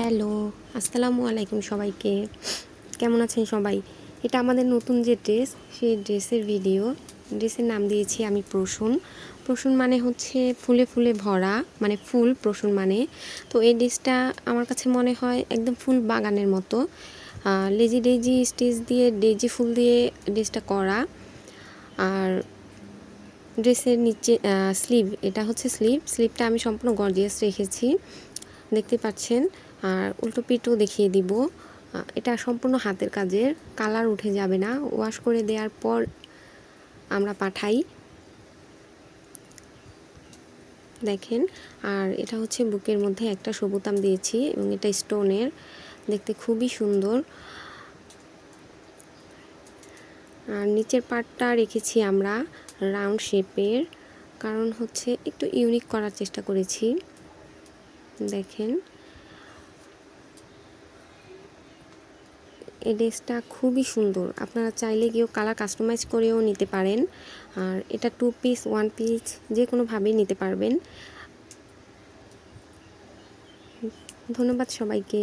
Hello, আসসালামু আলাইকুম সবাইকে। কেমন আছেন সবাই? এটা আমাদের নতুন যে ড্রেস, সেই ড্রেসের ভিডিও। ড্রেসের নাম দিয়েছি আমি প্রসূন। প্রসূন মানে হচ্ছে ফুলে ফুলে ভরা মানে ফুল প্রসূন মানে। তো এই ড্রেসটা আমার কাছে মনে হয় একদম ফুল বাগানের মতো। লেজি ডেজি স্টেজ দিয়ে, ডেজি ফুল দিয়ে ড্রেসটা করা। আর ড্রেসের নিচে স্লিভ, এটা হচ্ছে স্লিভ। স্লিভটা আমি সম্পূর্ণ গর্জিয়াস রেখেছি। দেখতে পাচ্ছেন। আর উল্টো পিঠও দেখিয়ে দিব। এটা সম্পূর্ণ হাতের কাজের। কালার উঠে যাবে না। ওয়াশ করে দেওয়ার পর আমরা পাঠাই। দেখেন, আর এটা হচ্ছে বুকের মধ্যে একটা সবুতাম দিয়েছি এবং এটা স্টোনের। দেখতে খুবই সুন্দর। আর নিচের পার্টটা রেখেছি আমরা রাউন্ড শেপের। কারণ হচ্ছে একটু ইউনিক করার চেষ্টা করেছি। দেখেন। এই ড্রেসটা খুবই সুন্দর। আপনারা চাইলে কেউ কালার কাস্টমাইজ করেও নিতে পারেন। আর এটা টু পিস ওয়ান পিস যে কোনোভাবেই নিতে পারবেন। ধন্যবাদ সবাইকে।